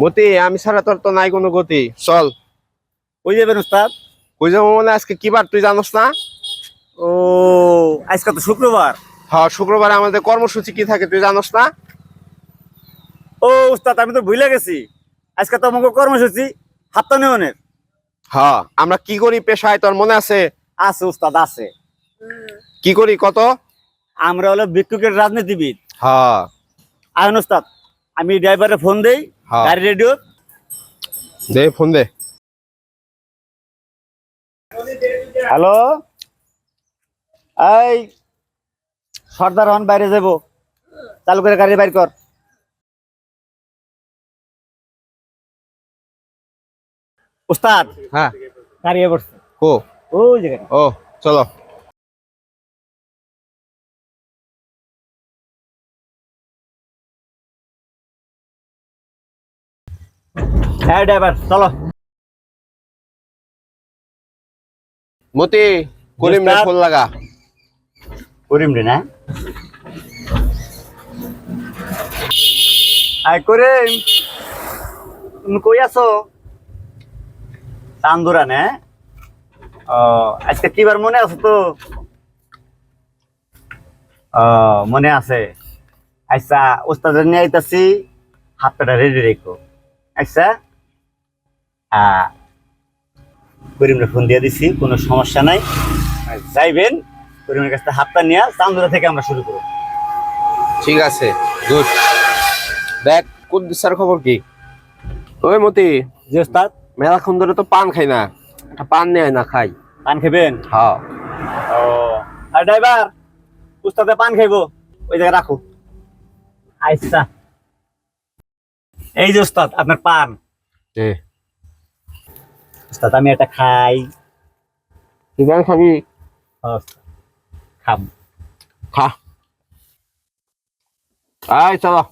মতি আমি ছাড়া তোর তো নাই কোনো গতি। চল। ওই যাবেন উস্তাদ? কই যাব মানে আজকে কি বার তুই জানোস না? ও আজকে তো শুক্রবার। হ্যাঁ শুক্রবার আমাদের কর্মসূচি কি থাকে তুই জানোস না? ও উস্তাদ আমি তো ভুলে গেছি। আজকে তো আমাকে কর্মসূচি হাত্তা নেওয়ানের হ্যাঁ আমরা কি করি পেশায়? তোর মনে আছে? আছে উস্তাদ আছে। কি করি কত? আমরা হলো ভিক্ষুকের রাজনীতিবিদ। হ্যাঁ। আয়ন উস্তাদ আমি ড্রাইভারে ফোন দেই। গাড়ি রেডিও দে ফোন দে হ্যালো এই সর্দার হন বাইরে যাব। চালু করে গাড়ি বাইর কর। উস্তাদ হ্যাঁ। গাড়ি এ বসছে। ও ওই ও চলো। হ্যাঁ ড্রাইভার চলো। মতি করিম রে স্যার। ফোন লাগা। করিম রে না? আই করিম। তুমি কই আছো? চান্দুরা নে? ও আজকে কিবার মনে আছে তো? ও মনে আছে। আচ্ছা ওস্তাদের নিয়ে আইতাছি। হাত পাটা রেডি রেখো। আচ্ছা? আ করিমরে ফোন দিয়ে দিছি কোনো সমস্যা নাই। যাইবেন করিমের কাছ থেকে হাতটা নিয়ে চান্দুরা থেকে আমরা শুরু করব। ঠিক আছে গুড। দেখ কোন কুদ্দুসার খবর কি? ওই মতি জি ওস্তাদ। মেলাক্ষণ ধরে তো পান খাই না। একটা পান নেয় না খাই। পান খাবেন হ্যাঁ। ও আর ড্রাইভার উস্তাদে পান খাইবো। ওই জায়গায় রাখো। আচ্ছা। এই যে উস্তাদ আপনার পান। এ উস্তাদ আমি এটা খাই। তুই খাবি? খাম। খা। আয় চলো।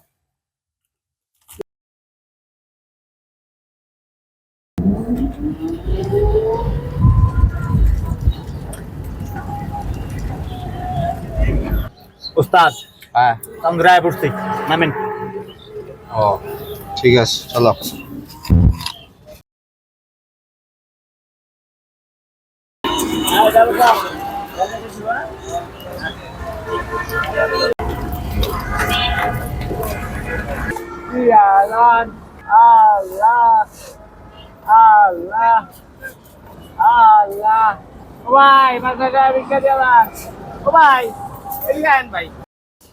উস্তাদ হ্যাঁ। চান্দুরায় পড়ছি। নামেন। ও ঠিক আছে চলো। Sialan Allah Allah Allah ও ভাই মাথা গায়ে ভিক্ষা দিলাম ও ভাই এদিকে আয়েন ভাই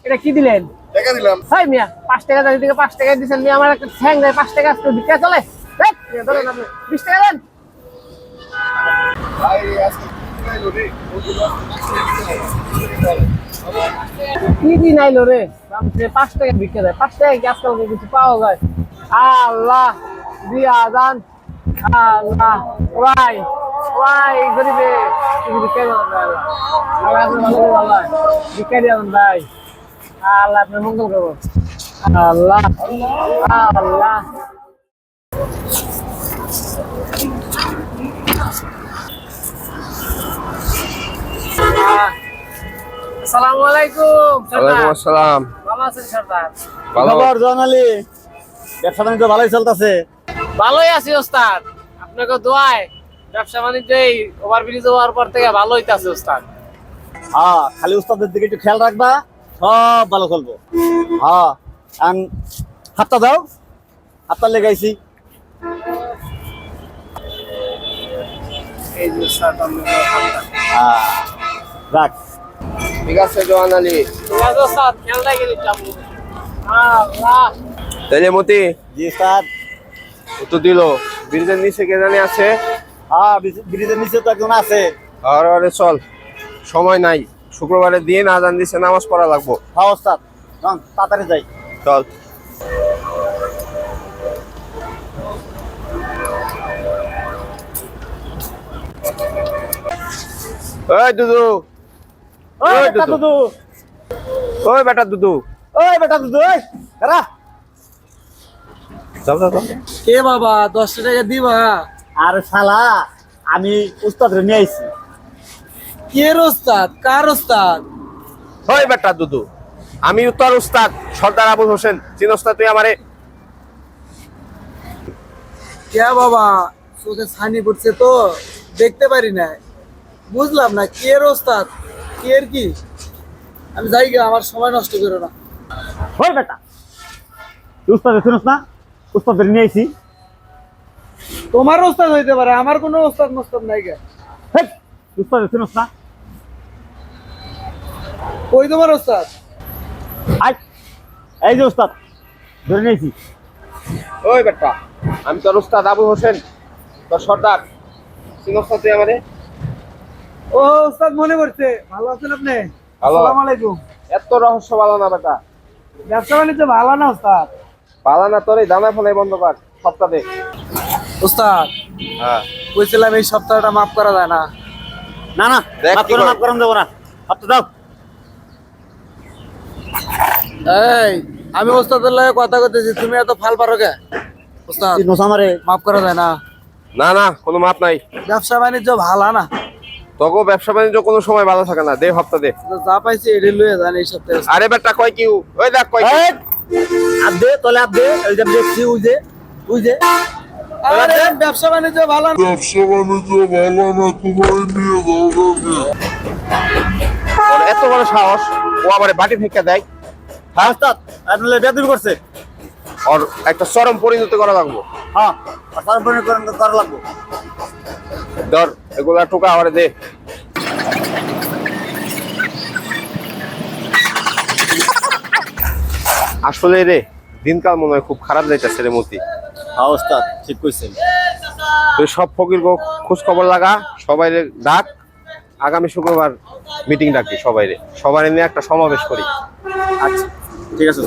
এটা কি দিলেন টাকা দিলাম ভাই মিয়া পাঁচ টাকা দাঁড়িয়ে থেকে পাঁচ টাকা দিচ্ছেন মিয়া আমার একটা ঠ্যাং দেয় পাঁচ টাকা আজকে ভিক্ষা চলে ধ্যাৎ, মিয়া, ধরেন আপনি বিশ টাকা দেন কি দিন আইলো রে? পাঁচ টাকা ভিক্ষা দেয়। পাঁচ টাকা কি আজকাল কিছু পাওয়া যায়? আল্লাহ, দিয়া দান আল্লাহ ও ভাই ও ভাই গরিবে তুমি ভিক্ষা দেন আল্লাহ আপনি ভালো করে আল্লাহ ভিক্ষা দেন মঙ্গল করব আল্লাহ আল্লাহ। আসসালামু আলাইকুম ওয়ালাইকুম আসসালাম। ভালো আছেন সর্দার? খবর জনালি ব্যবসা বাণিজ্য ভালোই চলতেছে? ভালোই আছি ওস্তাদ। আপনাকে দোয়ায় ব্যবসা বাণিজ্য এই ওভারব্রিজ হওয়ার পর থেকে ওস্তাদ। হ্যাঁ খালি দিকে একটু খেয়াল রাখবা সব ভালো চলবো। হ্যাঁ আন হাতটা দাও হাতটা লেগাইছি। হ্যাঁ রাখ ঠিক আছে আলী। আল্লাহ। তাইলে মতি জি স্যার। ও তো দিল। ব্রিজের নিচে কে জানি আছে? হ্যাঁ ব্রিজের নিচে তো একজন আছে। আর আরে চল। সময় নাই। শুক্রবারের দিন আজান দিছে নামাজ পড়া লাগবো। হ্যাঁ ওস্তাদ তাড়াতাড়ি যাই। চল। ওই দুদু। ওই বেটা দুদু। দুদু। ওই বেটা দুদু। ওই বেটা দুদু ওই কারা চল চল চল। কে বাবা দশ টাকা দিবা? আর শালা আমি উস্তাদ নিয়ে আইছি। কে ওস্তাদ কার ওস্তাদ ওই বেটা দুদু। আমি তোর উস্তাদ সর্দার আবুল হোসেন। চিনস্তা তুই আমারে। কে বাবা চোখে ছানি পড়ছে তো দেখতে পারি না বুঝলাম না কে ওস্তাদ কে এর কি? আমি যাই গে আমার সময় নষ্ট করো না। ওই বেটা। উস্তাদ শুনস না? উস্তাদের নিয়ে আইছি। তোমার ওস্তাদ হইতে পারে আমার কোনো ওস্তাদ মোস্তাদ নাই গে। উস্তাদ শুনস না? ওই তোমার ওস্তাদ আই এই যে উস্তাদ ধরে নিয়েছি। ওই বেটা আমি তোর উস্তাদ আবু হোসেন তোর সর্দার। চিনস না তুই আমারে? ও ওস্তাদ মনে পড়ছে। ভালো আছেন আপনি। আসসালামু আলাইকুম এত রহস্য ভালো না বেটা। ব্যবসা বাণিজ্য ভালো না ওস্তাদ? না তোর এই দানা ফলে বন্ধ কর সপ্তাহে ওস্তাদ হ্যাঁ। বলছিলাম এই সপ্তাহটা মাফ করা যায় না। না না মাফ করে। মাফ করাম দেবো না। হাতটা দাও। এই আমি ওস্তাদের লাগে কথা করতেছি তুমি এত ফাল পারো কে? ওস্তাদ আমারে? মাফ করা যায় না। না না কোনো মাপ নাই। ব্যবসা বাণিজ্য ভালো না। তোকে ব্যবসা বাণিজ্য কোনো সময় ভালো থাকে না দে সপ্তাহ দে। যা পাইছি এটা লয়ে যান এই সপ্তাহে আরে বেটা কয় কি ওই দেখ কয় কি এই, দে তলে হাত দে ওই যে দেখছি ওই যে ওই যে। আরে ব্যবসা বাণিজ্য ভালো না। ব্যবসা বাণিজ্য ভালো না নিয়ে যাও এত বড় সাহস ও আবার বাটি ফেঁকা দেয়। হ্যাঁ উস্তাদ আপনি বেদবি করছে। ওর একটা চরম পরিণতি করা লাগবো। হ্যাঁ আর তারপরে করেন করা লাগবো। ধর এগুলা টোকা আমারে দে। আসলে রে দিনকাল মনে হয় খুব খারাপ যাইতেছে রে মতি। হ্যাঁ উস্তাদ ঠিক কইছেন। তুই সব ফকির খোঁজ খবর লাগা সবাই ডাক। আগামী শুক্রবার মিটিং ডাকি সবাই রে। সবাই নিয়ে একটা সমাবেশ করি। আচ্ছা ঠিক আছে